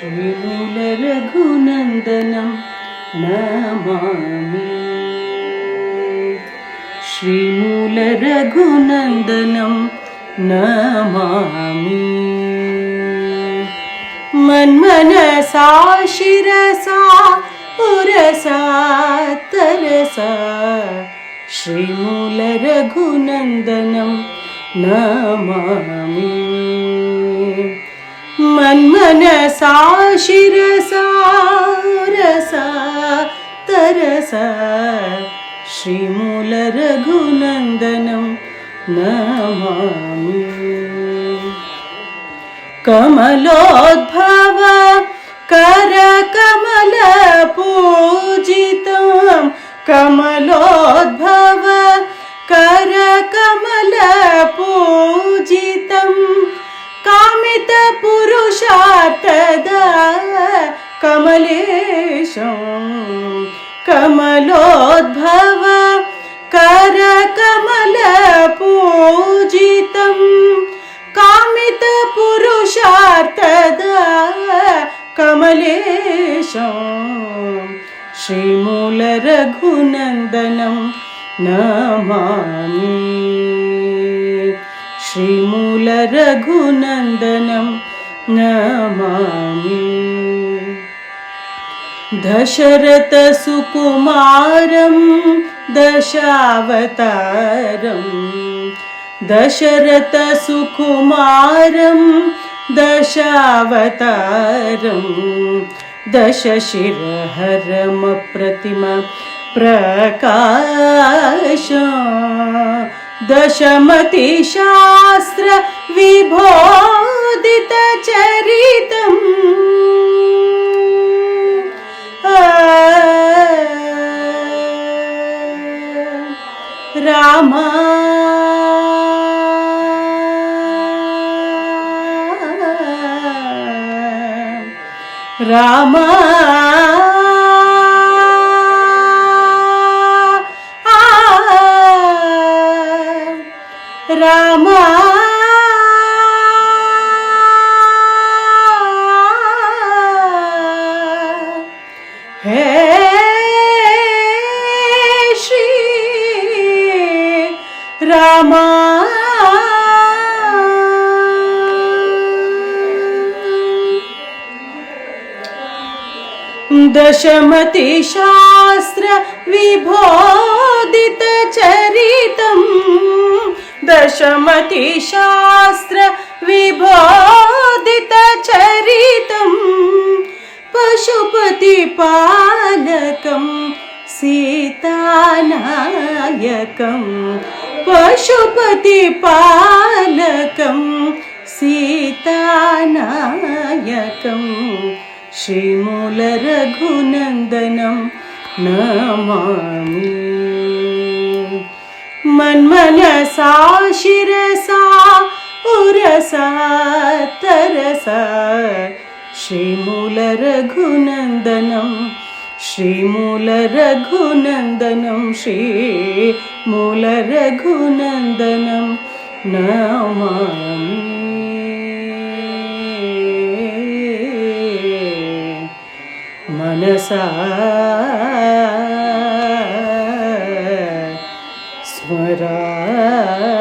श्रीमूलरघुनन्दनं नमामि। श्रीमूलरघुनन्दनं नमामि। मन्मनसा शिरसा उरसा तरसा। श्रीमूलरघुनन्दनं नमामि मन्मनसा शिरसा रसा तरसा श्रीमूलरघुनन्दनं नमामि। कमलोद्भव करकमलपूजितं कमलोद्भव करकमलपूजितं कामितपुरुषार्थदा कमलेशं कमलोद्भव करकमलपूजितं कामितपुरुषार्थदा कमलेशं श्रीमूलरघुनन्दनं नमामि श्रीमूलरघुनन्दनं नमामि। दशरथसुकुमारं दशावतारं। दशरथसुकुमारं दशावतारं। दशशिरहरमप्रतिमा प्रकाश दशमतिशास्त्र रामा। रामा रामा। हे श्री रामा। दशमतिशास्त्र विभोदितचरितं विभोदितचरितं पशुपतिपालकं सीतानायकं पशुपतिपालकं सीतानायकम्। श्रीमूलरघुनन्दनं नमामि मन्मनसा शिरसा उरसा तरसा। श्रीमूलरघुनन्दनं श्रीमूलरघुनन्दनं श्रीमूलरघुनन्दनं नमामि। मनसा സ്മരാ